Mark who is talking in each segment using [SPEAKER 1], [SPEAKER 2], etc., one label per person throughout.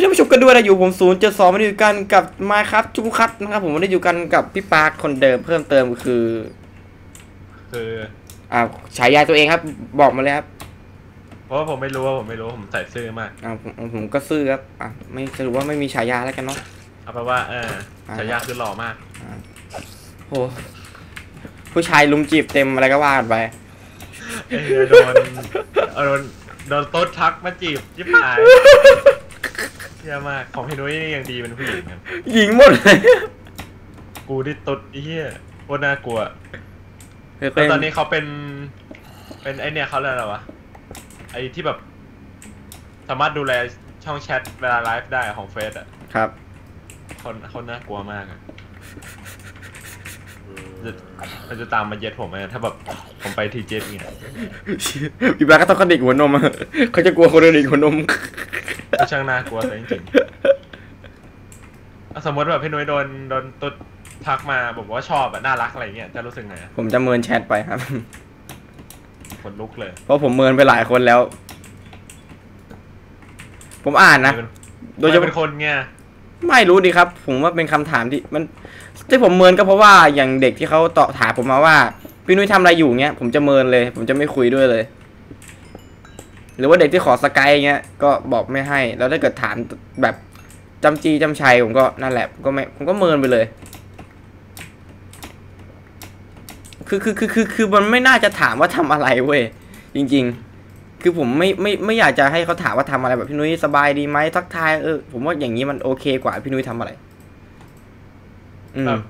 [SPEAKER 1] ท่านผู้ชมกันด้วยนะอยู่ผมศูนย์เจ็ดสองมาอยู่กันกับมาครับจุคัตนะครับผมไม่ได้อยู่กันกับพี่ปาร์คคนเดิมเพิ่มเติมคือ
[SPEAKER 2] คือ
[SPEAKER 1] อ่าฉายาตัวเองครับ บอกมาเลยครับ
[SPEAKER 2] เพราะว่าผมไม่รู้ว่าผมไม่รู้ผมใส่ซื่อมาก
[SPEAKER 1] อ่าผมผมก็ซื่อครับอะไม่สรุปว่าไม่มีฉายาแล้วกันเนาะ
[SPEAKER 2] เอาเป็นว่าเออ
[SPEAKER 1] อ่า
[SPEAKER 2] ฉายาคือหล่อมาก
[SPEAKER 1] โหผู้ชายลุมจีบเต็มอะไรก็ว่ากันไป
[SPEAKER 2] เอ้ยโดนโดนโดนโต๊ดทักมาจีบจิบหาย เยี่ยมากของพี่นุ้ยนี่ยังดีเป็นผู้หญิงครับ
[SPEAKER 1] หญิงหมดเลย
[SPEAKER 2] กูที่ตุ๊ดไอ้เหี้ยโคตรน่ากลัว
[SPEAKER 1] เคย
[SPEAKER 2] แล้วตอนนี้เขาเป็น เป็นไอเนี่ยเขาเรียกอะไรวะไอที่แบบ สามารถดูแลช่องแชทเวลาไลฟ์ได้ของเฟซอะ
[SPEAKER 1] ครับ
[SPEAKER 2] คนเขาน่ากลัวมากอะจะมันจะตามมาเย็ดผมไหมถ้าแบบผมไปทีเจ็ดเนี่ย
[SPEAKER 1] พี่ปาร์คก็ต้องกระดิกหัวนมอะเขาจะกลัวคนกระดิกหัวนม
[SPEAKER 2] ก็ช่างน่ากลัวแต่จริงๆอะสมมติแบบพี่นุ้ยโดนโดนตุ๊ดทักมาบอกว่าชอบแบบน่ารักอะไรเงี้ยจะรู้สึกไงอะ
[SPEAKER 1] ผมจะเมินแชทไปครับ
[SPEAKER 2] คนลุกเลย
[SPEAKER 1] เพราะผมเมินไปหลายคนแล้ว ผมอ่านนะ
[SPEAKER 2] เป็น
[SPEAKER 1] โดยเฉ
[SPEAKER 2] เป็
[SPEAKER 1] พาะ
[SPEAKER 2] นคนเงี้ย
[SPEAKER 1] ไม่รู้ดิครับ ผมว่าเป็นคำถามที่มันที่ผมเมินก็เพราะว่าอย่างเด็กที่เขาตอบถามผมมาว่า พี่นุ้ยทำอะไรอยู่เงี้ยผมจะเมินเลย ผมจะไม่คุยด้วยเลย หรือว่าเด็กที่ขอสกายเงี้ยก็บอกไม่ให้ แล้วถ้าเกิดถามแบบจำจีจำชัยผมก็นั่นแหละก็ไม่ผมก็เมินไปเลย คือคือคือคือคือมันไม่น่าจะถามว่าทำอะไรเว้ยจริง ๆ คือผมไม่ไม่ไม่อยากจะให้เขาถามว่าทำอะไรแบบพี่นุ้ยสบายดีไหมทักทายเออผมว่าอย่างนี้มันโอเคกว่าพี่นุ้ยทำอะไร อืม
[SPEAKER 2] แบบ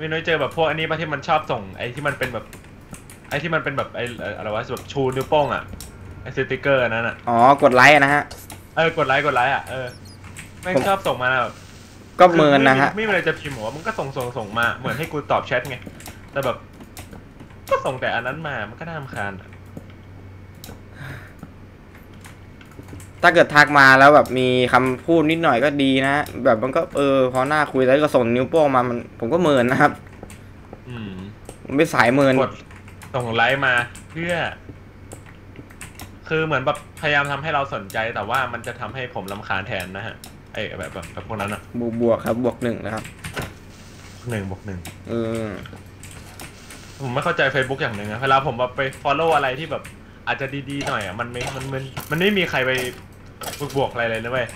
[SPEAKER 2] พี่นุ้ยเจอแบบพวกอันนี้ป่ะที่มันชอบส่งไอ้ที่มันเป็นแบบ ไอ้ที่มันเป็นแบบไอ้อะไรวะแบบชูนิ้วโป้งอะ สติกเกอร์อันนั้นอะ
[SPEAKER 1] อ๋อกดไลค์อะนะฮะ
[SPEAKER 2] เออกดไลค์กดไลค์อะเออแม่ง
[SPEAKER 1] ผม
[SPEAKER 2] ชอบส่งมาแบบ
[SPEAKER 1] ก็เมินนะฮะ
[SPEAKER 2] ไม่มีอะไรจะพิมพ์หรอกว่ามันก็ส่งส่งส่งมาเหมือนให้กูตอบแชทไงแต่แบบ ก็ส่งแต่อันนั้นมามันก็น่ารำคาญอะ
[SPEAKER 1] ถ้าเกิดทักมาแล้วแบบมีคำพูดนิดหน่อยก็ดีนะแบบมันก็เออพอหน้าคุยแล้วก็ส่งนิ้วโป้งมามัน ผมก็เมินนะครับ
[SPEAKER 2] อืม
[SPEAKER 1] ผมไม่สายเมิน
[SPEAKER 2] กดส่งไลค์มาเพื่อ คือเหมือนแบบพยายามทำให้เราสนใจแต่ว่ามันจะทำให้ผมลำคาญแทนนะฮะไอ้แบบแบบแบบพวกนั้นอะ
[SPEAKER 1] บวกบวกครับบวกหนึ่งนะครับ
[SPEAKER 2] หนึ่งบวกหนึ่ง
[SPEAKER 1] เออ
[SPEAKER 2] ผมไม่เข้าใจ Facebook อย่างหนึ่งอะเวลาผมแบบไป follow อะไรที่แบบ อาจจะดีๆหน่อยอะมันไม่มันมันมันไม่มีใครไปบวกๆอะไรเลยนะเว้ย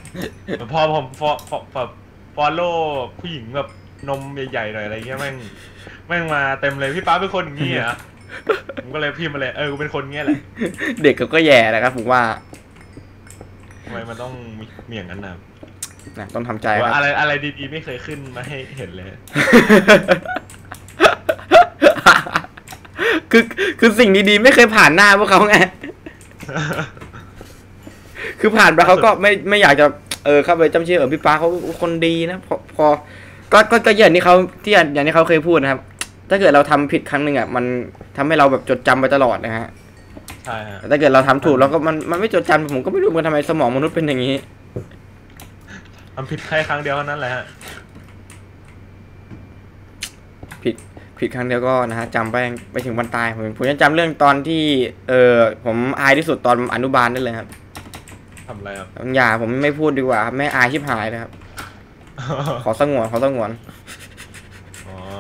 [SPEAKER 2] แต่พอผมฟอแบบ follow ผู้หญิงแบบนมใหญ่ๆหน่อยอะไรเงี้ยแม่งแม่งมาเต็มเลยพี่ป้าเป็นคนอย่างงี้เหรอ ผมก็เลยพิมพ์มาเลยเออกูเป็นคนเงี้ยแหละ
[SPEAKER 1] เด็กเขาก็แย่นะครับผมว่า
[SPEAKER 2] ทำไมมันต้องมีมีอย่างนั้นนะ
[SPEAKER 1] นะต้องทำใจค
[SPEAKER 2] ว่า
[SPEAKER 1] รับ
[SPEAKER 2] อะไรอะไรดีๆ ไม่เคยขึ้นมาให้เห็นเลย
[SPEAKER 1] คือคือสิ่งดีๆ ไม่เคยผ่านหน้าพวกเขาไง คือผ่านไปเขาก็ไม่ไม่อยากจะเออเข้าไปจำชื่อเออพี่ป้าเขาคนดีนะพอพอก็ก็ก็อย่างที่เขาที่อย่างที่เขาเคยพูดนะครับ ถ้าเกิดเราทำผิดครั้งหนึ่งอะมันทำให้เราแบบจดจำไปตลอดนะฮะ
[SPEAKER 2] ใช่ฮะ
[SPEAKER 1] แต่ถ้าเกิดเราทำถูกเราก็มันมันไม่จดจำผมก็ไม่รู้เหมือนกันทำไมสมองมนุษย์เป็นอย่างนี้
[SPEAKER 2] ทำผิดแค่ครั้งเดียวเท่านั้นแหละฮะ
[SPEAKER 1] ผิดผิดครั้งเดียวก็นะฮะจำไปไปถึงวันตายผมผมยังจำเรื่องตอนที่เออผมอายที่สุดตอนอนุบาลนั่นเลยครับ
[SPEAKER 2] ทำอะไรครับ
[SPEAKER 1] อย่าผมไม่พูดดีกว่าครับไม่อายชิบหายเลยครับ ขอสงวนขอสงวน
[SPEAKER 2] อ๋อ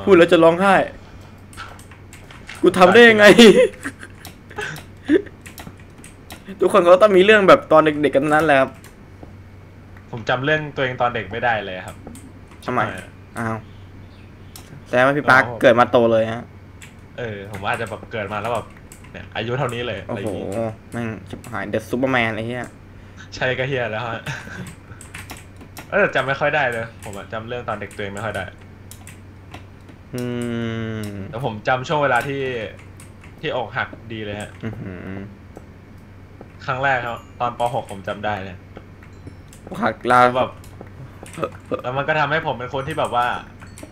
[SPEAKER 1] พูดแล้วจะร้องไห้ กูทำได้ยังไง ทุกคนเขาต้องมีเรื่องแบบตอนเด็กๆกันทั้งนั้นแหละครับ
[SPEAKER 2] ผมจำเรื่องตัวเองตอนเด็กไม่ได้เลยครับ
[SPEAKER 1] ทำไม
[SPEAKER 2] อะ
[SPEAKER 1] อ้าวแต่ว่าพี่ปาร์ค
[SPEAKER 2] อ๋อ
[SPEAKER 1] เกิดมาโตเลยฮะ
[SPEAKER 2] เออ ผมว่าอาจจะแบบเกิดมาแล้วแบบเนี่ยอายุเท่านี้เลย
[SPEAKER 1] โอ้
[SPEAKER 2] อะไรอ
[SPEAKER 1] โห
[SPEAKER 2] ย่างงี้
[SPEAKER 1] แม่งชิบหายเดอะซูเปอร์แมนไอ้เหี้ย
[SPEAKER 2] ใช่ก็เฮียแล้วฮะเออแต่จำไม่ค่อยได้เลย ผมอะจำเรื่องตอนเด็กตัวเองไม่ค่อยได้
[SPEAKER 1] อืม
[SPEAKER 2] แต่ผมจำช่วงเวลาที่ที่อกหักดีเลยฮะ
[SPEAKER 1] อื้อหือ
[SPEAKER 2] ครั้งแรกครับ ตอนป .6 ผมจำได้เลย
[SPEAKER 1] หักลา
[SPEAKER 2] แล้วแบบแล้วมันก็ทำให้ผมเป็นคนที่แบบว่า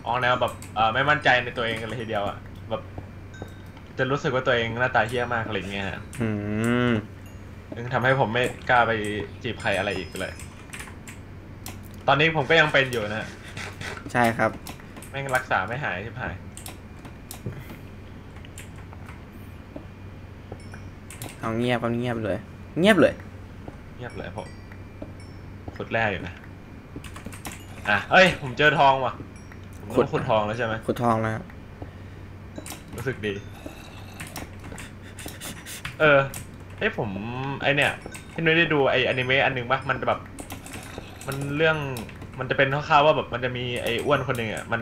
[SPEAKER 2] ออกแนวแบบเออไม่มั่นใจในตัวเองกันเลยทีเดียวอะแบบ จะรู้สึกว่าตัวเองหน้าตาเฮี้ยมากอะไรอย่างเงี้ยฮะ
[SPEAKER 1] อืม
[SPEAKER 2] ซึ่งทำให้ผมไม่กล้าไปจีบใครอะไรอีกเลย ตอนนี้ผมก็ยังเป็นอยู่นะ
[SPEAKER 1] ใช่ครับ
[SPEAKER 2] แม่งรักษาไม่หายที่หาย
[SPEAKER 1] เอาเงียบเอาเงียบเลย เงียบเลย
[SPEAKER 2] เงียบเลยผมสุดแรกอยู่นะอะเอ้ย ผมเจอทองว่ะผม
[SPEAKER 1] ขุด
[SPEAKER 2] ขุดทองแล้วใช่ไหม
[SPEAKER 1] ขุดทองนะครับ
[SPEAKER 2] รู้สึกดี เออเอ้ยผมไอเนี่ยพี่นุ้ยได้ดูไออนิเมะอันหนึ่งปะมันแบบ มันเรื่อง มันจะเป็นคร่าวๆว่าแบบมันจะมีไออ้วนคนหนึ่งอะมัน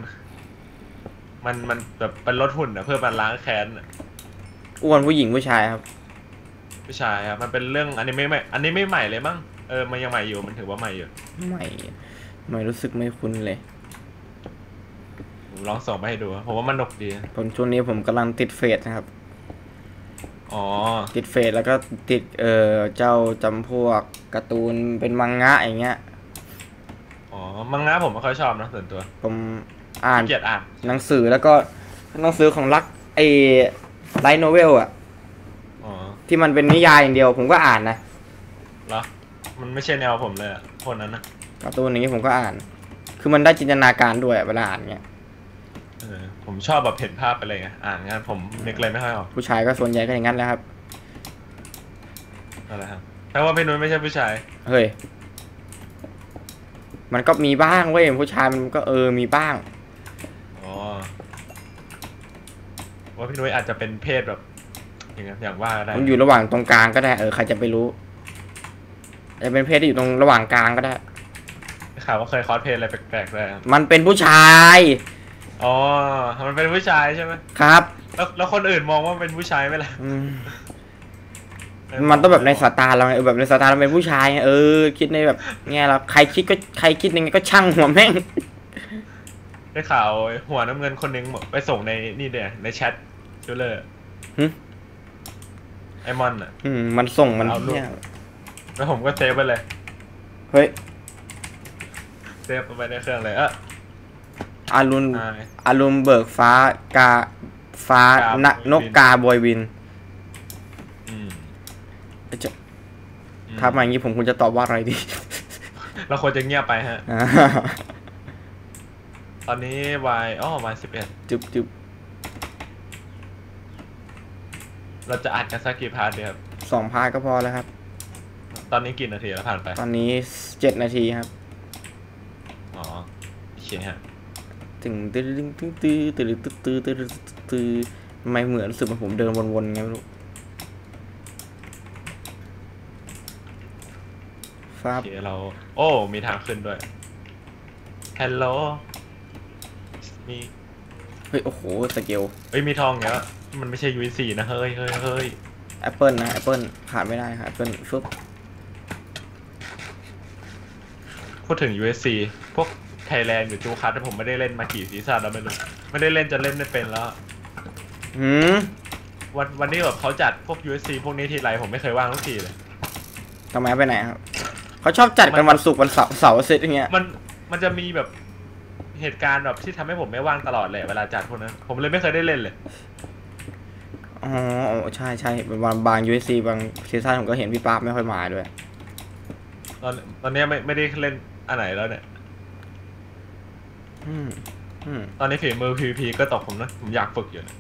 [SPEAKER 2] มันมันแบบเป็นรถหุ่นอะเพื่อมาล้างแค้นอะ
[SPEAKER 1] อ้วนผู้หญิงผู้ชายครับ
[SPEAKER 2] ผู้ชายครับมันเป็นเรื่องอนิเมะใหม่อนิเมะใหม่เลยมั้งเออมันยังใหม่อยู่มันถือว่าใหม่อยู่
[SPEAKER 1] ไม่ไม่รู้สึกไม่คุ้นเลย
[SPEAKER 2] ผมลองส่งไปให้ดูผมว่ามันหนุกดี
[SPEAKER 1] ผมช่วงนี้ผมกำลังติดเฟซนะครับ
[SPEAKER 2] อ๋อ
[SPEAKER 1] ติดเฟซแล้วก็ติดเอ่อเจ้าจำพวกการ์ตูนเป็นมังงะอย่างเงี้ย
[SPEAKER 2] อ๋อ มังงะผมไม่ค่อยชอบนะส่วนตัว
[SPEAKER 1] ผมอ่าน
[SPEAKER 2] ขี้เกียดอ่าน
[SPEAKER 1] หนังสือแล้วก็หนังสือของรักไอ้ไลท์โนเวลอะ
[SPEAKER 2] อ๋อ
[SPEAKER 1] ที่มันเป็นนิยายอย่างเดียว ผมก็อ่านนะ
[SPEAKER 2] เหรอมันไม่ใช่แนวผมเลยอะคนนั้นนะ
[SPEAKER 1] การ์ตูนอย่างงี้ผมก็อ่าน คือมันได้จินตนาการด้วยเวลาอ่านเงี้ย
[SPEAKER 2] เออผมชอบแบบเห็นภาพไปเลยไงอ่านงานผมนึกเลยไม่ค่อยออก
[SPEAKER 1] ผู้ชายก็ส่วนใหญ่ก็อย่างนั้นแหละครับ
[SPEAKER 2] อะไรครับแต่ว่าพี่นุ้ยไม่ใช่ผู้ชาย
[SPEAKER 1] เฮ้ย มันก็มีบ้างเว้ยผู้ชายมันก็เออมีบ้าง
[SPEAKER 2] อ๋อว่าพี่นุ้ยอาจจะเป็นเพศแบบ อย่างนั้นอย่างว่าได้
[SPEAKER 1] มันอยู่ระหว่างตรงกลางก็ได้เออใครจะไปรู้อาจจะเป็นเพศที่อยู่ตรงระหว่างกลางก็ได้
[SPEAKER 2] ข่าวว่าเคยคอสเพลย์อะไรแปลกๆเลยครับ
[SPEAKER 1] มันเป็นผู้ชาย
[SPEAKER 2] อ๋อมันเป็นผู้ชายใช่ไหม
[SPEAKER 1] ครับ
[SPEAKER 2] แล้วแล้วคนอื่นมองว่าเป็นผู้ชายไหมล่ะ
[SPEAKER 1] อื มมันต้องแบบในสายตาเราไงเออแบบในสายตาเราเป็นผู้ชายไงเออ คิดในแบบแง่เราใครคิดก็ใครคิดยังไงก็ช่างหัวแม่ง
[SPEAKER 2] ได้ข่าวหัวน้ำเงินคนหนึงไปส่งในนี่เดียในแชทชูเลอร์
[SPEAKER 1] หึ
[SPEAKER 2] ไอมอนอะ
[SPEAKER 1] อืมมันส่งมัน
[SPEAKER 2] เอารูป
[SPEAKER 1] เนี่ย
[SPEAKER 2] แล้วผมก็เซฟไปเลย
[SPEAKER 1] เฮ้ย
[SPEAKER 2] เซฟไปในเครื่องเลยเออ
[SPEAKER 1] อารุณ
[SPEAKER 2] อ่า
[SPEAKER 1] อารุณเบิกฟ้ากาฟ้ากานะ
[SPEAKER 2] บอยวิน
[SPEAKER 1] นกกาบอยวิน
[SPEAKER 2] อืม
[SPEAKER 1] จะ
[SPEAKER 2] อื
[SPEAKER 1] ถ้ามาอย่างนี้ผมควรจะตอบว่าอะไรดี
[SPEAKER 2] เราควรจะเงียบไปฮะ
[SPEAKER 1] อ่า
[SPEAKER 2] ตอนนี้วายอ๋อวายสิบเอ็ด
[SPEAKER 1] จุบจุบ
[SPEAKER 2] เราจะอัดกันสักกี่พาร์ทเดียวครับ
[SPEAKER 1] สองพาร์ทก็พอแล้วครับ
[SPEAKER 2] ตอนนี้กี่นาทีแล้วผ่านไป
[SPEAKER 1] ตอนนี้เจ็ดนาทีครับ
[SPEAKER 2] อ๋อโอเคฮะ
[SPEAKER 1] ตึงตื้อตึงตื้อตื้อตื้อตื้อตื้อตื้อตื้อทำไมเหมือนรู้สึกเหมือนผมเดินวนๆไงไม่รู้ ฟา
[SPEAKER 2] โอบเคเรา โอ้ มีทางขึ้นด้วย ฮัลโหล มี
[SPEAKER 1] เฮ้ย โอ้โห สเกล
[SPEAKER 2] เฮ้ย มีทองเนี้ยมันไม่ใช่ UC นะ เฮ้ยเฮ้ยเฮ้ย
[SPEAKER 1] แอปเปิลนะแอปเปิลขาดไม่ได้ครับแอปเปิลฟึบ
[SPEAKER 2] พูดถึง USC พวกไทยแลนด์หรือจูคัสผมไม่ได้เล่นมากี่ซีซั่นแล้วไม่รู้ไม่ได้เล่นจะเล่นไม่เป็นแล้ว
[SPEAKER 1] หืม
[SPEAKER 2] วันวันนี้แบบเขาจัดพวก USC พวกนี้ทีไรผมไม่เคยว่างทุกทีเลย
[SPEAKER 1] ทำไมไปไหนครับ เขาชอบจัดกันวันศุกร์วันเสาร์เสาร์อาทิตย์อย่างเงี้ย
[SPEAKER 2] มันมันจะมีแบบเหตุการณ์แบบที่ทำให้ผมไม่ว่างตลอดเลยเวลาจัดพวกนั้นผมเลยไม่เคยได้เล่นเลย
[SPEAKER 1] อ๋อใช่ใช่บางบาง USC บางซีซั่นผมก็เห็นพี่ป๊าบไม่ค่อยมาด้วย
[SPEAKER 2] ตอนตอนนี้ไม่ไม่ได้เล่นอันไหนแล้วเนี่ย
[SPEAKER 1] อืมอืม
[SPEAKER 2] ตอนนี้ฝีมือ PVP ก็ตกผมนะผมอยากฝึกอยู่นะ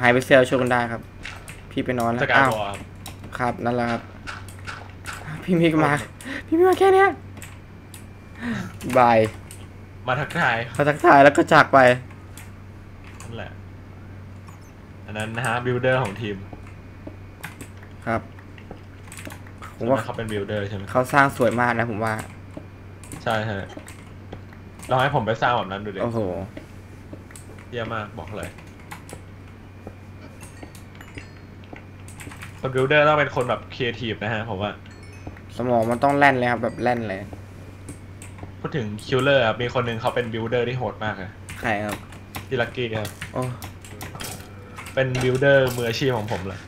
[SPEAKER 1] ไฮเปอร์เซลช่วยกันได้ครับ พี่ไปนอนแล้ว
[SPEAKER 2] สกาย
[SPEAKER 1] อ้าว
[SPEAKER 2] บอล
[SPEAKER 1] ครับ นั่นแหละครับ พี่มิกมา พี่มิกมาแค่เนี้ยบาย
[SPEAKER 2] มาทักทาย
[SPEAKER 1] เขาทักทายแล้วก็จากไป
[SPEAKER 2] นั่นแหละ อันนั้นนะฮะบิลเดอร์ของทีม
[SPEAKER 1] ครับ ผม
[SPEAKER 2] ว่า
[SPEAKER 1] ว่า
[SPEAKER 2] เขาเป็นบิลเดอร์ใช่ไหม
[SPEAKER 1] เขาสร้างสวยมากนะผมว่า
[SPEAKER 2] ใช่ใช่ลองให้ผมไปสร้างแบบนั้นดูดิ
[SPEAKER 1] โอ้โห
[SPEAKER 2] เยี่ยมมากบอกเลยคนบิลเดอร์ต้องเป็นคนแบบครีเอทีฟนะฮะผมว่า
[SPEAKER 1] ส มองมันต้องแล่นเลยครับแบบแล่นเลย
[SPEAKER 2] พูดถึงคิลเลอร์ครับมีคนหนึ่งเขาเป็นบิลเดอร์ที่โหดมากเลย
[SPEAKER 1] ใครครับ
[SPEAKER 2] ที่ลักกี้ครับ
[SPEAKER 1] โอ้
[SPEAKER 2] เป็นบิลเดอร์มืออาชีพของผมเลย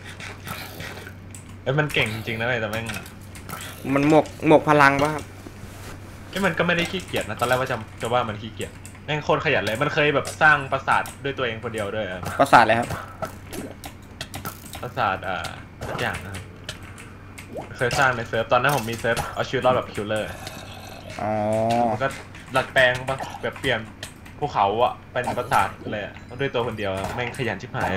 [SPEAKER 2] เอ้ยมันเก่งจริงๆนะเว้ยแต่แม่ง
[SPEAKER 1] มันหมกหมกพลังป่ะครับ
[SPEAKER 2] เอ้ยมันก็ไม่ได้ขี้เกียจนะตอนแรกว่าจะจะว่ามันขี้เกียจแม่งโคตรขยันเลยมันเคยแบบสร้างปราสาทด้วยตัวเองคนเดียวด้วยอะ
[SPEAKER 1] ประสาทเลยครับ
[SPEAKER 2] ปราสาทอ่าทุกอย่างนะครับ เคยสร้างในเซิร์ฟตอนนั้นผมมีเซิร์ฟเอาชีวิตรอดแบบคิลเลอร์
[SPEAKER 1] อ๋อ
[SPEAKER 2] มันก็หลักแปลงปะแบบเปลี่ยนภูเขาอะเป็นปราสาทเลยอะด้วยตัวคนเดียวอะแม่งขยันชิบหาย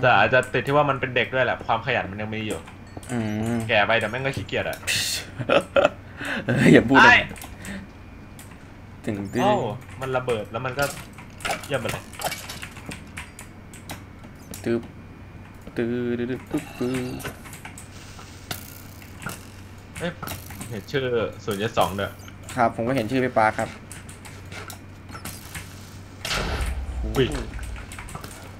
[SPEAKER 2] แต่อาจจะติดที่ว่ามันเป็นเด็กด้วยแหละ ความขยันมันยังมีอยู่
[SPEAKER 1] อืม
[SPEAKER 2] แก่ไปแต่แม่งก็ขี้เกียจอะ
[SPEAKER 1] เอออย่าพูดเล
[SPEAKER 2] ไอ้
[SPEAKER 1] ยถึงตึ้
[SPEAKER 2] โอ้มันระเบิดแล้วมันก็เยี่ยมไปเลย
[SPEAKER 1] ตึ๊บ ตื้อตึ๊ดตึ๊บตื้อ
[SPEAKER 2] เอ้ยเห็นชื่อศูนย์ยสองเด้อ
[SPEAKER 1] ครับ ผมก็เห็นชื่อพี่ปาครับ
[SPEAKER 2] อุ้ย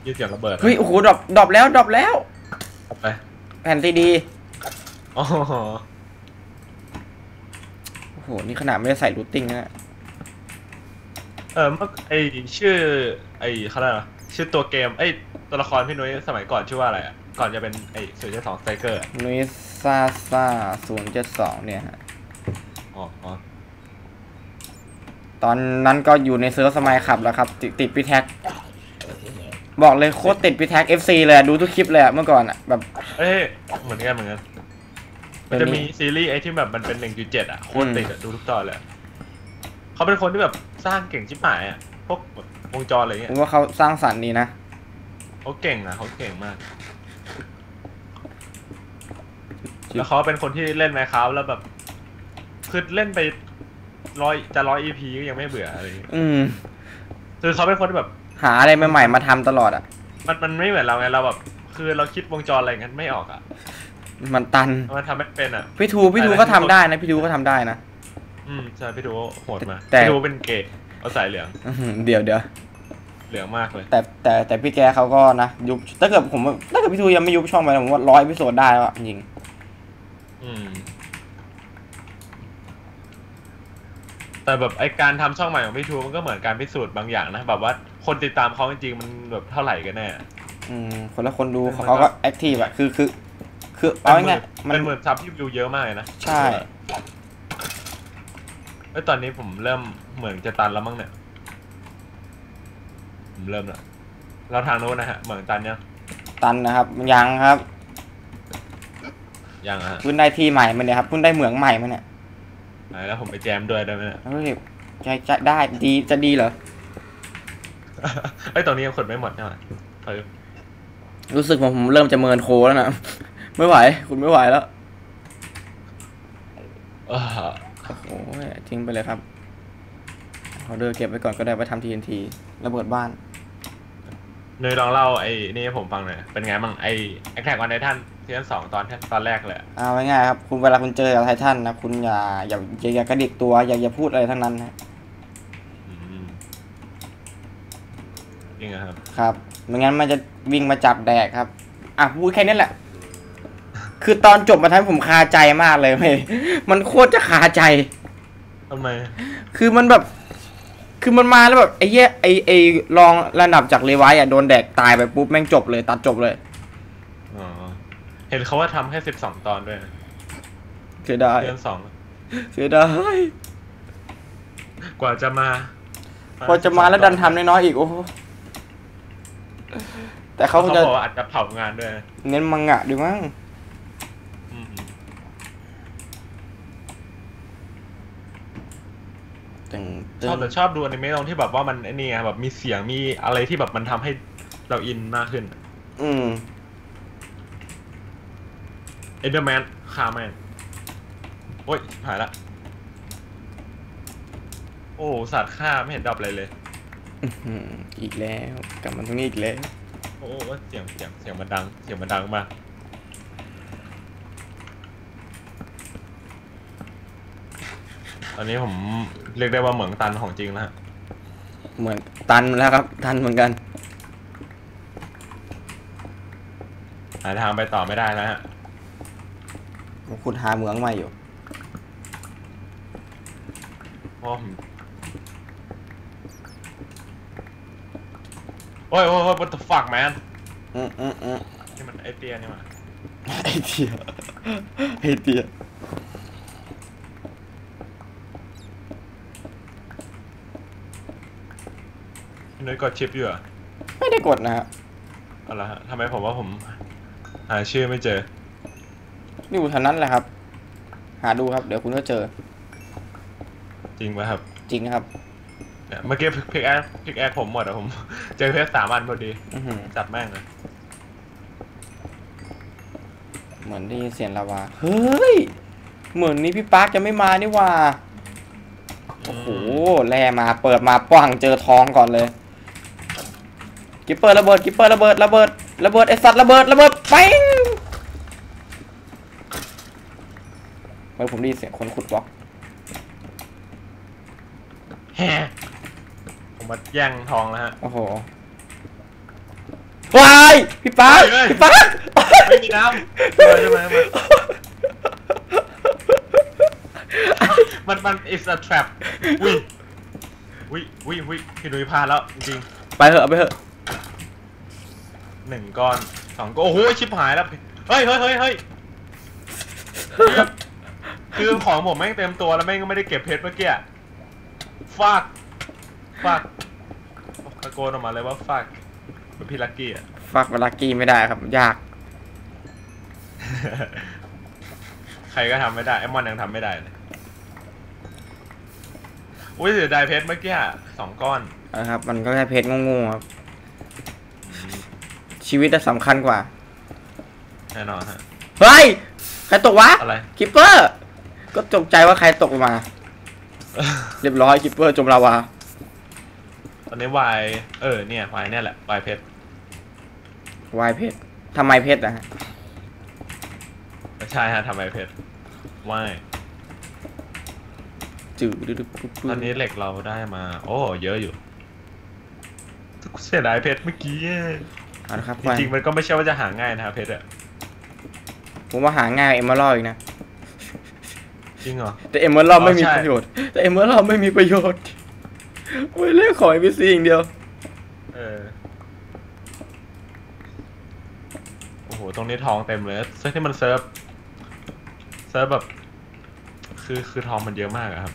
[SPEAKER 2] ยี่เสียงระเบิด
[SPEAKER 1] เฮ้ยโอ้โหดรอปดรอปแล้วดรอปแล้ว
[SPEAKER 2] อาไป
[SPEAKER 1] แผ่นซีดี
[SPEAKER 2] อ๋อ
[SPEAKER 1] โอ้โหนี่ขนาดไม่ได้ใส่รูทติ้งนะ
[SPEAKER 2] เออเมื่อไอชื่อไอเขาเรียกอะไรชื่อตัวเกมไอ ตัวละครพี่นุ้ยสมัยก่อนชื่อว่าอะไรอะ ก่อนจะเป็นไอศูนย์ยสองสไตรเกอร์
[SPEAKER 1] นุ้ยซาซาศูนย์เจ็ดสองเนี่ยฮะ
[SPEAKER 2] อ๋ออ๋อ
[SPEAKER 1] ตอนนั้นก็อยู่ในเซิร์ฟสมัยขับแล้วครับ ติดติดพี่แท็ก บอกเลยโคตรติดพี่แท็ก FC เลยอะดูทุกคลิปเลยอะเมื่อก่อนอะแบบ
[SPEAKER 2] เอ้ยเหมือนกันเหมือนกัน มันจะมีซีรีส์ไอที่แบบมันเป็นหนึ่งจุดเจ็ดอะโคตรติดอะดูทุกตอนเลยอะเขาเป็นคนที่แบบสร้างเก่งชิบหายอะพวกแบบวงจรอะไร
[SPEAKER 1] ผ
[SPEAKER 2] เงี้ย
[SPEAKER 1] มว่าเขาสร้างสรรค์ดีนะ
[SPEAKER 2] เขาเก่งอะเขาเก่งมาก แล้วเขาเป็นคนที่เล่นไมค้าแล้วแบบคือเล่นไปร้อยจะร้อยอีพีก็ยังไม่เบื่ออะไรอย่างเงี้ย
[SPEAKER 1] อืม
[SPEAKER 2] คือเขาเป็นคนที่แบบ
[SPEAKER 1] หาอะไรใหม่ๆมาทำตลอดอะ
[SPEAKER 2] มันมันไม่เหมือนเราไงเราแบบ คือเราคิดวงจรอะไรกันไม่ออกอะ
[SPEAKER 1] มันตัน
[SPEAKER 2] มันทำไม่เป็นอะ
[SPEAKER 1] พี่ทูพี่ทูก็ทำได้นะพี่ทูก็ทำได้นะ
[SPEAKER 2] อืมใช่พี่ดูโหดมา
[SPEAKER 1] แต่
[SPEAKER 2] พี่ดูเป็นเกย์เอาสายเหลือง
[SPEAKER 1] อื้อหือเดี๋ยวเดี๋ยว
[SPEAKER 2] เหลืองมากเลย
[SPEAKER 1] แต่แต่แต่พี่แกเขาก็นะยุบถ้าเกิดผมถ้าเกิดพี่ทูยังไม่ยุบช่องไปนะผมว่าร้อยพิโซดได้แล้วอะจริง
[SPEAKER 2] อืม แต่แบบไอการทำช่องใหม่ของพี่ทูมันก็เหมือนการพิสูจน์บางอย่างนะแบบว่าคนติดตามเขาจริงๆมันแบบเท่าไหร่กันแน่
[SPEAKER 1] อืม คนละคนดู
[SPEAKER 2] มันก็
[SPEAKER 1] เขาก็แอคทีฟอะคือคือ คือเอาง่ายๆมั
[SPEAKER 2] เป็นนหมื่นซับที่วิวเยอะมากเลยนะ
[SPEAKER 1] ใช่
[SPEAKER 2] เอ้ยตอนนี้ผมเริ่มเหมือนจะตันแล้วมั้งเนี่ย ผมเริ่มแล้วเราทางโน้นนะฮะเหมือนตันยัง
[SPEAKER 1] ตันนะครับยังครับ
[SPEAKER 2] ยังอะฮะ
[SPEAKER 1] เพิ่งได้ที่ใหม่มาเนี่ยครับเพิ่งได้เหมืองใหม่มาเนี่ย
[SPEAKER 2] ไหนแล้วผมไปแจมด้วยได้ไหมเนี่ย
[SPEAKER 1] เฮ้ยจะจะได้ดีจะดีเหรอ
[SPEAKER 2] เอ้ยตรงนี้ยังขนไม่หมดใช่ไหมเออ
[SPEAKER 1] รู้สึกว่าผมเริ่มจะเมินโคแล้วนะไม่ไหว คุณไม่ไหวแล้ว
[SPEAKER 2] เออ
[SPEAKER 1] โอ้ยทิ้งไปเลยครับเอาเดอร์เก็บไว้ก่อนก็ได้ไปทำทีนทีระเบิดบ้าน
[SPEAKER 2] เนยลองเล่าไอ้นี่ให้ผมฟังหน่อย เป็นไงบ้างไอ้แอคแท็กวันไททันซีซั่นสองตอนตอนแรกเลยอะ
[SPEAKER 1] เอาง่ายๆครับคุณเวลาคุณเจอกับไททันนะคุณอย่าอย่าอย่าอย่ากระดิกตัวอย่าอย่าพูดอะไรทั้งนั้นนะ
[SPEAKER 2] อืมจริงเหรอครับ
[SPEAKER 1] ครับไม่งั้นมันจะวิ่งมาจับแดกครับ อะพูดแค่นี้แหละ คือตอนจบมาทำให้ผมคาใจมากเลยเว้ยมันโคตรจะคาใจ
[SPEAKER 2] ทำไม
[SPEAKER 1] คือมันแบบ คือมันมาแล้วแบบไอ้เหี้ยไอ้ไอ้รองระดับจากเลไวท์อะโดนแดกตายไปปุ๊บแม่งจบเลยตัดจบเลย
[SPEAKER 2] อ๋อเห็นเขาว่าทำแค่สิบสองตอนด้วยนะ
[SPEAKER 1] เสียดาย
[SPEAKER 2] ซีซั่นสอง
[SPEAKER 1] เสียดาย
[SPEAKER 2] กว่าจะมา
[SPEAKER 1] พอจะมาแล้วดันทำน้อยๆอีกโอ้โหแต่เขา
[SPEAKER 2] เขา
[SPEAKER 1] คงจะ
[SPEAKER 2] บอกว่าอาจจะเผางานด้วยนะ
[SPEAKER 1] เน้นมังงะดีมั้ง
[SPEAKER 2] อืม
[SPEAKER 1] ตึง
[SPEAKER 2] ชอบแต่ชอบดูอนิเมะตรงที่แบบว่ามันไอ้นี่ไงแบบมีเสียงมีอะไรที่แบบมันทำให้เราอินมากขึ้น
[SPEAKER 1] อืม
[SPEAKER 2] เอเดอร์แมนคาแมนโอ้ยหายละ โอ้สัตว์ฆ่าไม่เห็นดับอะไรเลย
[SPEAKER 1] อืมอีกแล้ว กลับมาตรงนี้อีกแล้ว
[SPEAKER 2] โอ้โอ้เสียงเสียงเสียงมันดัง เสียงมันดังมาก อนนี้ผมเรียกได้ว่าเหมืองตันของจริงแล้วฮะ
[SPEAKER 1] เหมือนตันแล้วครับ ตันเหมือนกัน
[SPEAKER 2] หาทางไปต่อไม่ได้แล้วฮะ
[SPEAKER 1] ผมขุดหาเหมืองใหม่อยู่
[SPEAKER 2] เพราะผมโอ้ยโอ้ยโอ้ย what the fuck man
[SPEAKER 1] อืมอืมอืม
[SPEAKER 2] นี่มันไอเตียนี่มา
[SPEAKER 1] ไอเดียไอเดีย
[SPEAKER 2] พี่นุ้ยกดชิปอยู่เหรอ
[SPEAKER 1] ไม่ได้กดนะฮะ
[SPEAKER 2] เอาละฮะทำไมผมว่าผม หาชื่อไม่เจอ
[SPEAKER 1] อยู่แถวนั้นแหละครับ หาดูครับ เดี๋ยวคุณก็เจอ
[SPEAKER 2] จริงไหมครับ
[SPEAKER 1] จริงนะครับ
[SPEAKER 2] เนี่ยเมื่อกี้พิกแอคพิกแอคผมหมดอะผม เจอเพชรสามอันพอดี
[SPEAKER 1] อื้อหือ
[SPEAKER 2] จัดแม่งเลย
[SPEAKER 1] เหมือนได้ยินเสียงลาวาเฮ้ย เหมือนนี้พี่ปาร์คจะไม่มานี่หว่า โอ้โหแร่มาเปิดมาปังเจอทองก่อนเลย กิปเปอร์ระเบิดกิปเปอร์ระเบิดระเบิดระเบิดไอสัตว์ระเบิดระเบิดไปงเฮ้ยผมได้ยินเสียงคนขุดบล็อก
[SPEAKER 2] แฮผมมาแย่งทองแล้วฮะ
[SPEAKER 1] โอ้โหวายพี่ปาร์ค
[SPEAKER 2] เฮ้ย
[SPEAKER 1] พี่ปาร์ค
[SPEAKER 2] ไม่มีน้ำมาใช่ไหมมามันมัน is a trap วิวิวิวิพี่หนุ่ยพลาดแล้วจริง
[SPEAKER 1] ไปเถอะเอาไปเถอะ
[SPEAKER 2] ๆ หนึ่งก้อนสองก้อนโอ้โหชิบหายแล้วเฮ้ยเฮ้ยเฮ้ยเฮ้ยคือคือของผมแม่งเต็มตัวแล้วแม่งก็ไม่ได้เก็บเพชรเมื่อกี้อะฟากฟากตะโกนออกมาเลยว่าฟากเป็นพี่ลักกี้อะ
[SPEAKER 1] ฟักเวลากี้ไม่ได้ครับ ยาก
[SPEAKER 2] ใครก็ทำไม่ได้ไอ้มอนยังทำไม่ได้เลยอุ้ยเสียดายเพชรเมื่อกี้อะสองก้อน
[SPEAKER 1] นะครับ มันก็แค่เพชรโง่ๆครับ ชีวิตจะสำคัญกว่า
[SPEAKER 2] แน่นอนฮะ
[SPEAKER 1] เฮ้ยใครตกวะ
[SPEAKER 2] อะไร
[SPEAKER 1] คิปเปอร์ ก็ตกใจว่าใครตกลงมา เรียบร้อยคิปเปอร์จมลาวา
[SPEAKER 2] ตอนนี้วายเออเนี่ยวายเนี่ยแหละวายเพชร
[SPEAKER 1] วายเพชรทำไมเพชรอะฮะ
[SPEAKER 2] ไม่ใช่ฮะทำไมเพชรวาย
[SPEAKER 1] จืดดึ๊ดปุ๊บปุ๊บ
[SPEAKER 2] ตอนนี้เหล็กเราได้มา โอ้ เยอะอยู่เสียดายเพชรเมื่อกี้อะ
[SPEAKER 1] เอาละครับ
[SPEAKER 2] จ
[SPEAKER 1] ไป
[SPEAKER 2] ริงๆมันก็ไม่ใช่ว่าจะหาง่ายนะครับเพชรอะ
[SPEAKER 1] ผมว่าหาง่ายเอมเมอรัลอีกนะ
[SPEAKER 2] จริงเหรอ
[SPEAKER 1] แต่เอมเมอรัล
[SPEAKER 2] อ๋อ
[SPEAKER 1] ไม่มี
[SPEAKER 2] ใช่
[SPEAKER 1] ประโยชน์ แต่เอมเมอรัลไม่มีประโยชน์โอ้ยเล่นของไอพีซีอย่างเดียว
[SPEAKER 2] เออโอ้โหตรงนี้ทองเต็มเลยเซิร์ฟที่มันเซิร์ฟเซิร์ฟแบบ คือคือทองมันเยอะมากอะครับ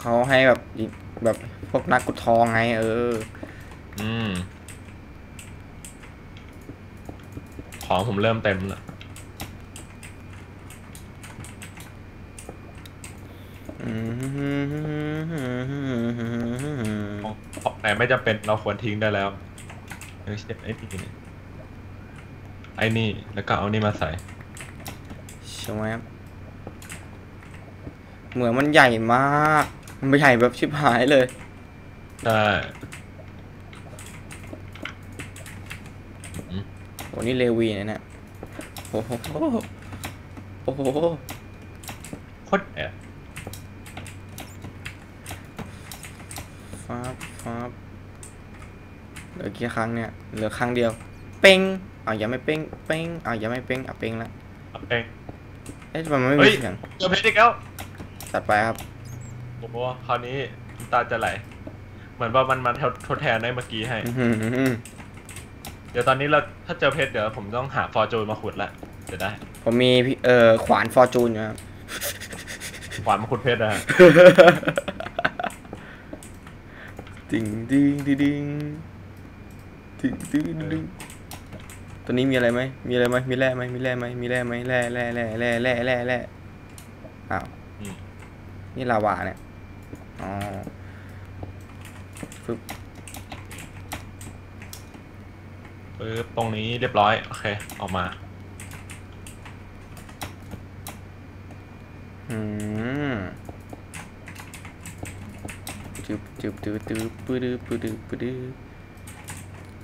[SPEAKER 1] เขาให้แบบแบบพวกนักกุดทองไง เออ
[SPEAKER 2] อืม ของผมเริ่มเต็มแล้วของของไหนไม่จำเป็นเราควรทิ้งได้แล้วเออเช่นไอ้นี่นี่ไอ้นี่แล้วก็เอานี่มาใส่
[SPEAKER 1] ใช่ไหมครับเหมือนมันใหญ่มาก มันใหญ่แบบชิบหายเลย
[SPEAKER 2] ได้
[SPEAKER 1] โอ้นี่เลวีนะเนี่ยโอ้โหโอ้โห
[SPEAKER 2] โคตรแอบ
[SPEAKER 1] ฟ้าบฟ้าบเหลือกี่ครั้งเนี่ยเหลือครั้งเดียว เป้งอ่ายังไม่เป้งเป้งอ่ายังไม่เป้งอะเป้งละ
[SPEAKER 2] เอาเอง
[SPEAKER 1] เอ๊ะทำไมมันไม่
[SPEAKER 2] เฮ้
[SPEAKER 1] มี
[SPEAKER 2] ย
[SPEAKER 1] เสียง
[SPEAKER 2] เจอเพชรอีกแล้ว
[SPEAKER 1] ตัดไปครับ
[SPEAKER 2] โอ้โหคราวนี้น้ำตาจะไหล เหมือนว่ามันมาทดแทนได้เมื่อกี้ให้
[SPEAKER 1] อื้อหือ
[SPEAKER 2] เดี๋ยวตอนนี้เราถ้าเจอเพชรเดี๋ยวผมต้องหาฟอร์จูนมาขุดละจะได้
[SPEAKER 1] ผมมีพี่เอ่อขวานฟอร์จูนอยู่ครับ
[SPEAKER 2] ขวานมาขุดเพชรนะฮะ
[SPEAKER 1] ติงดิงดิดิงติงดิงดิงตัวนี้มีอะไรไหมมีอะไรไหมมีแร่ไหมมีแร่ไหมมีแร่ไหมแร่แร่แร่แร่แร่แร่แร่อ้าว
[SPEAKER 2] อืม
[SPEAKER 1] นี่ลาวาเนี่ย อ๋อฟึบ
[SPEAKER 2] ปึ๊บตรงนี้เรียบร้อย โอเค ออกมา
[SPEAKER 1] อืมจุบจุบจุบจุบปืดปืดปืด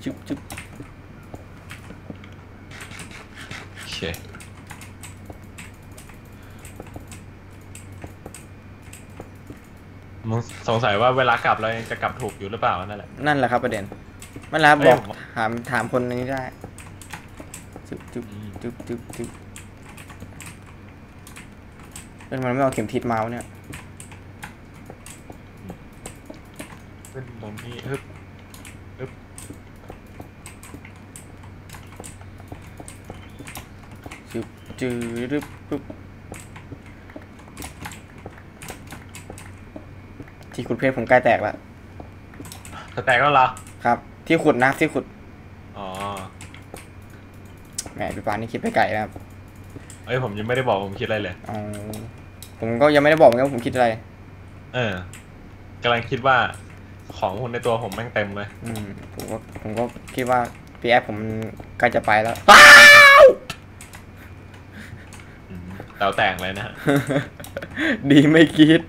[SPEAKER 1] จุบจุบ
[SPEAKER 2] โอเคมึงสงสัยว่าเวลากลับเรายังจะกลับถูกอยู่หรือเปล่านั่นแหละ
[SPEAKER 1] นั่นแหละครับประเด็น นั่นแหละครับ
[SPEAKER 2] เอ้
[SPEAKER 1] บ
[SPEAKER 2] ย
[SPEAKER 1] อก
[SPEAKER 2] ผม
[SPEAKER 1] ถามถามคนนี้ได้จุบจุบ
[SPEAKER 2] อืม
[SPEAKER 1] จุบจุบจุบเอ้ยมันไม่เอาเข็มทิศมาวะเนี่ย
[SPEAKER 2] ขึ้นตรงนี้ฮึบฮึบ
[SPEAKER 1] จุบจืดรึบปุ๊บที่ขุดเพชรผมใกล้แตกแล้ว
[SPEAKER 2] จะแตกแล้วเหรอ
[SPEAKER 1] ครับ ที่ขุดนะที่ขุด
[SPEAKER 2] อ๋อ
[SPEAKER 1] แหมพี่ปานนี่คิดไปไกลนะครับ
[SPEAKER 2] เอ้ยผมยังไม่ได้บอกผมคิดอะไรเลย
[SPEAKER 1] เอาผมก็ยังไม่ได้บอกเหมือนกันว่าผมคิดอะไร
[SPEAKER 2] เออกำลังคิดว่าของคุณในตัวผมแม่งเต็มเลย
[SPEAKER 1] อืมผมก็ผมก็คิดว่าพีแอฟผมใกล้จะไปแล้ว
[SPEAKER 2] อืมแต๋วแตกเลยนะฮะ
[SPEAKER 1] ดีไม่คิด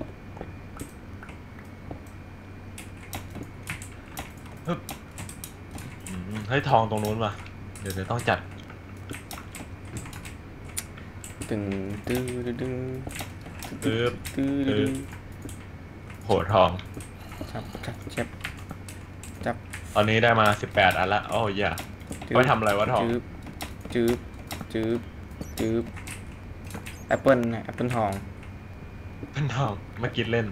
[SPEAKER 2] อืม ให้ทองตรงนู้นมาเดี๋ยวเดี๋ยวต้องจัด
[SPEAKER 1] ตึงตื้อตึง
[SPEAKER 2] ปึ๊บ
[SPEAKER 1] ตื้อ
[SPEAKER 2] ตึงโหทอง
[SPEAKER 1] จับจับจับจับ
[SPEAKER 2] ตอนนี้ได้มาสิบแปดอันละโอ้ยอย่าไว้ทำอะไรวะทอง
[SPEAKER 1] จืบจืบจืบจืบแอปเปิลแอปเปิลทอง
[SPEAKER 2] เป็นทองมากินเล่น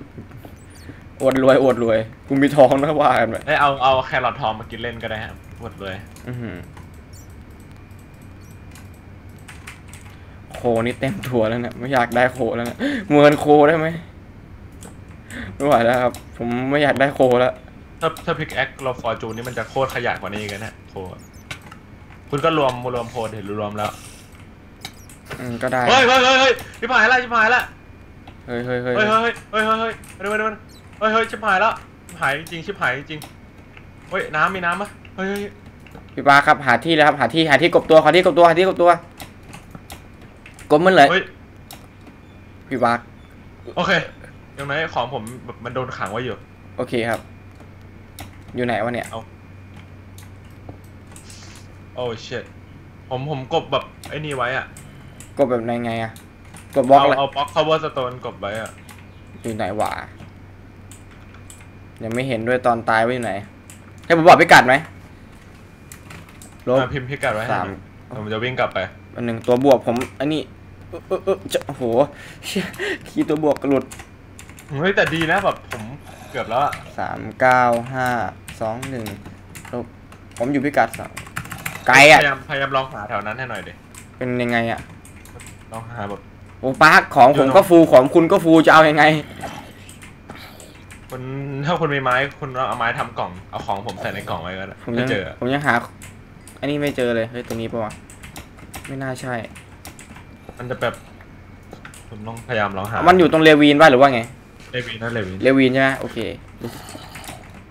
[SPEAKER 1] อวดรวยอวดรวยกูมีทองนะว่ากันไป
[SPEAKER 2] เอ้ยเอาเอาแครอททองมากินเล่นก็ได้ฮะ หมดเลย
[SPEAKER 1] อื้อหือโคนี่เต็มถั่วแล้วเนี่ยไม่อยากได้โคแล้วเนี่ยเหมือนโคได้ไหมไม่ไหวแล้วครับ ผมไม่อยากได้โคแล้ว
[SPEAKER 2] ถ้าถ้าพิกแอคเราฟอร์จูนนี่มันจะโคตรขยะกว่านี้กันนะโคคุณก็รวมรวมโพลเห็นรวมแล้ว
[SPEAKER 1] อืมก็ได้
[SPEAKER 2] เฮ้ยเฮ้ยเฮ้ยเฮ้ยชิบหายละชิบหายละ
[SPEAKER 1] เฮ้ยเฮ้ยเฮ้ย
[SPEAKER 2] เฮ้ยเฮ้ยเฮ้ยเฮ้ยเฮ้ยเฮ้ยเฮ้ยเฮ้ยเฮ้ยเฮ้ยชิบหายแล้วชิบหายจริงชิบหายจริงเฮ้ยน้ำมีน้ำปะ เฮ้ยเฮ้ย
[SPEAKER 1] พี่ปาครับหาที่แล้วครับหาที่หาที่กบตัวหาที่กบตัวหาที่กบตัวกบมันเลย
[SPEAKER 2] เฮ้ย
[SPEAKER 1] พี่ปา
[SPEAKER 2] โอเคยังไงของผมแบบมันโดนขังไว้อยู่
[SPEAKER 1] โอเคครับ อยู่ไหนวะเนี่ย
[SPEAKER 2] โอ้ชิตผมผมกบแบบไอ้นี่ไว้อะ
[SPEAKER 1] กบแบบไหนไงอะกบบล็อก
[SPEAKER 2] เอา
[SPEAKER 1] เลย
[SPEAKER 2] เอาบล็อก cover stone กบไว้อะ
[SPEAKER 1] อยู่ไหนวะยังไม่เห็นด้วยตอนตายว่าอยู่ไหนให้ผมบอกพิกัดไหม ลบ
[SPEAKER 2] อะพิมพ์พิกัดไว้ให้
[SPEAKER 1] สาม
[SPEAKER 2] ผมจะวิ่งกลับไป
[SPEAKER 1] อันหนึ่งตัวบวกผมอันนี้เออเออเออจะโอ้โหเชี่ยคีย์ตัวบวกหลุด
[SPEAKER 2] เฮ้ย แต่ดีนะแบบผมเกือบแล้วอะ
[SPEAKER 1] สามเก้าห้าสองหนึ่งลบผมอยู่พิกัดสองไกลอะ
[SPEAKER 2] พยายามพยายามลองหาแถวนั้นให้หน่อยดิ
[SPEAKER 1] เป็นยังไงอะ
[SPEAKER 2] ลองหาแบบ
[SPEAKER 1] โอ้ปาร์คของผมก็ฟูของคุณก็ฟูจะเอายังไง
[SPEAKER 2] คุณถ้าคุณมีไม้คุณเอาไม้ทำกล่องเอาของผมใส่ในกล่องไว้ก็ได้
[SPEAKER 1] ผม
[SPEAKER 2] ไม่
[SPEAKER 1] ยัง
[SPEAKER 2] เจออะ
[SPEAKER 1] ผมยังหา อันนี้ไม่เจอเลย เฮ้ย ตรงนี้ปะวะ ไม่น่าใช่
[SPEAKER 2] มันจะแบบ ผมต้องพยายามลองหา
[SPEAKER 1] มันอยู่ตรงเลวีนป่ะหรือว่าไง
[SPEAKER 2] เลวินนะเลวิน
[SPEAKER 1] เลวีนใช่ไหมโอเค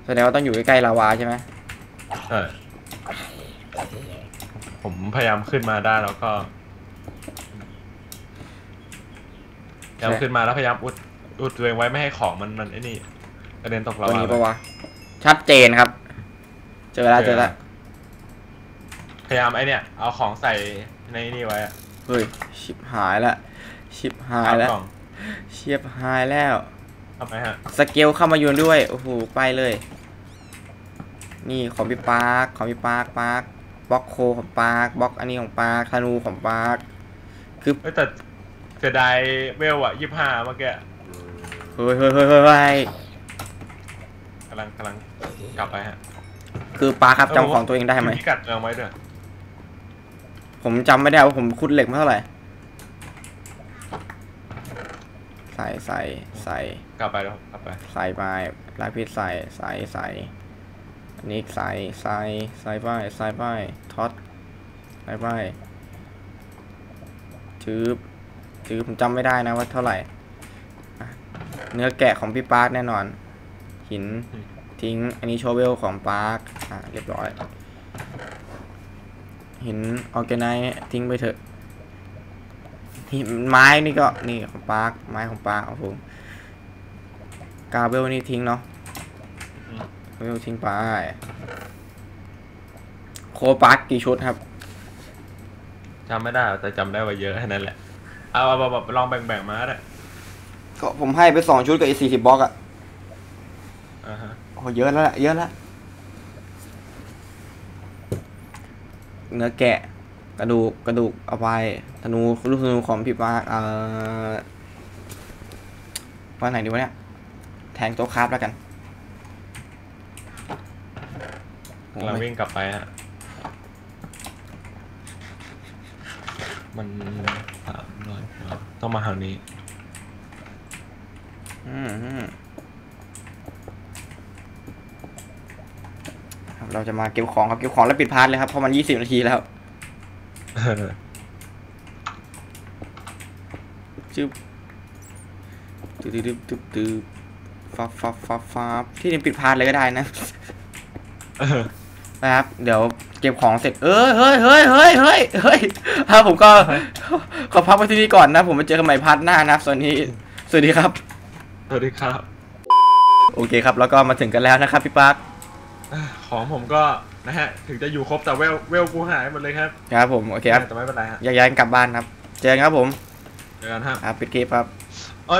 [SPEAKER 1] แสดงว่าต้องอยู่ใกล้ๆลาวาใช่ไหม
[SPEAKER 2] ใช่ ผมพยายามขึ้นมาได้แล้วก็พยายามขึ้นมาแล้วพยายามอุด อุดตัวเองไว้ไม่ให้ของมันมันไอ้นี่กระเด็นตก
[SPEAKER 1] ต
[SPEAKER 2] ลา
[SPEAKER 1] รง
[SPEAKER 2] วา
[SPEAKER 1] นี้ปะวะ ชัดเจนครับ เจอแล้วเจอแล้ว
[SPEAKER 2] พ ยายามไอ้เนี่ย เอาของใส่ในนี่ไว้อะ
[SPEAKER 1] เฮ้ย ชิบหายละ ชิบหายแล้ว
[SPEAKER 2] กล่อง
[SPEAKER 1] เชียบหายแล้ว
[SPEAKER 2] ทำไมฮะ
[SPEAKER 1] สเกลเข้ามาโยนด้วย โอ้โห ไปเลย นี่ของพี่ปาร์คของพี่ปาร์คปาร์คบล็อกโคของปาร์คบล็อกอันนี้ของปาร์คธนูของปาร์ค
[SPEAKER 2] เฮ้ยแต่เสียดายเวลอะยี่ห้าเมื่อกี้
[SPEAKER 1] เฮ้ยเฮ้ยเฮ้ยเฮ้ยเฮ้ย
[SPEAKER 2] กำลังกำลังกลับไปฮะ
[SPEAKER 1] คือปาร์คครับจำของตัวเองได้ไหม
[SPEAKER 2] พิกัดเมืองไว้ด้วย
[SPEAKER 1] ผมจำไม่ได้ว่าผมคุดเหล็กมาเท่าไหร่ ใส่ใส่ใส่
[SPEAKER 2] กลับไปแล้วกลับไป
[SPEAKER 1] ใส่ไปลายพิษใส่ใส่ใส่อันนี้ใส่ใส่ใส่ไปใส่ไปท็อตใส่ไปจืบจืบผมจำไม่ได้นะว่าเท่าไหร่อะเนื้อแกะของพี่ปาร์คแน่นอน หินทิ้ง อันนี้โชเวลของปาร์คอะเรียบร้อย หินออร์แกไนทิ้งไปเถอะหินไม้นี่ก็นี่ของปาร์คไม้ของปาร์คของผมกาเบลนี่ทิ้งเนาะ
[SPEAKER 2] อืม
[SPEAKER 1] กาเบลทิ้งไปโคปาร์กกี่ชุดครับ
[SPEAKER 2] จำไม่ได้แต่จำได้ว่าเยอะแค่นั้นแหละเอาเอาแบบลองแบ่งๆมาก็ได้
[SPEAKER 1] ก็ผมให้ไปสองชุดกับอีสี่สิบบล็อกอะ
[SPEAKER 2] อ่าฮะ
[SPEAKER 1] โอ้เยอะแล้วแหละเยอะแล้ว เนื้อแกะ กระดูกกระดูกเอาไปธนูลูกธนูของพี่ปาร์กเอ่อว่าไหนดีวะเนี่ยแทงโต๊ะคราฟแล้วกันโอ้
[SPEAKER 2] กำลัง
[SPEAKER 1] ย
[SPEAKER 2] วิ่งกลับไปฮะมันสามร้อยกว่าต้องมาทางนี้
[SPEAKER 1] อืมอืมครับ เราจะมาเก็บของครับเก็บของแล้วปิดพาร์ทเลยครับเพราะมันยี่สิบนาทีแล้วจึ๊บตึ๊บตึ๊บตึ๊บตึ๊บตึ๊บฟับฟับฟับฟับที่นี่ปิดพาร์ทเลยก็ได้นะ
[SPEAKER 2] เออ
[SPEAKER 1] นะครับ เดี๋ยวเก็บของเสร็จ เออเฮ้ยเฮ้ยเฮ้ยเฮ้ยเฮ้ยครับผมก็ขอพักไว้ที่นี่ก่อนนะ ผมมาเจอกันใหม่พาร์ทหน้านะครับตอนนี้ สวัสดีครับ
[SPEAKER 2] สวัสดีครับ
[SPEAKER 1] โอเคครับ แล้วก็มาถึงกันแล้วนะครับพี่ปาร์ค
[SPEAKER 2] อะ ของผมก็นะฮะถึงจะอยู่ครบแต่เวลเวลกูหายหมดเลยครับ
[SPEAKER 1] ครับผม โอเคครับ
[SPEAKER 2] แต่ไม่เป็นไรฮะ
[SPEAKER 1] แยกย้ายกันกลับบ้านครับ เจอกันครับผม
[SPEAKER 2] เจอกันฮะ
[SPEAKER 1] ครับปิดคลิปครับ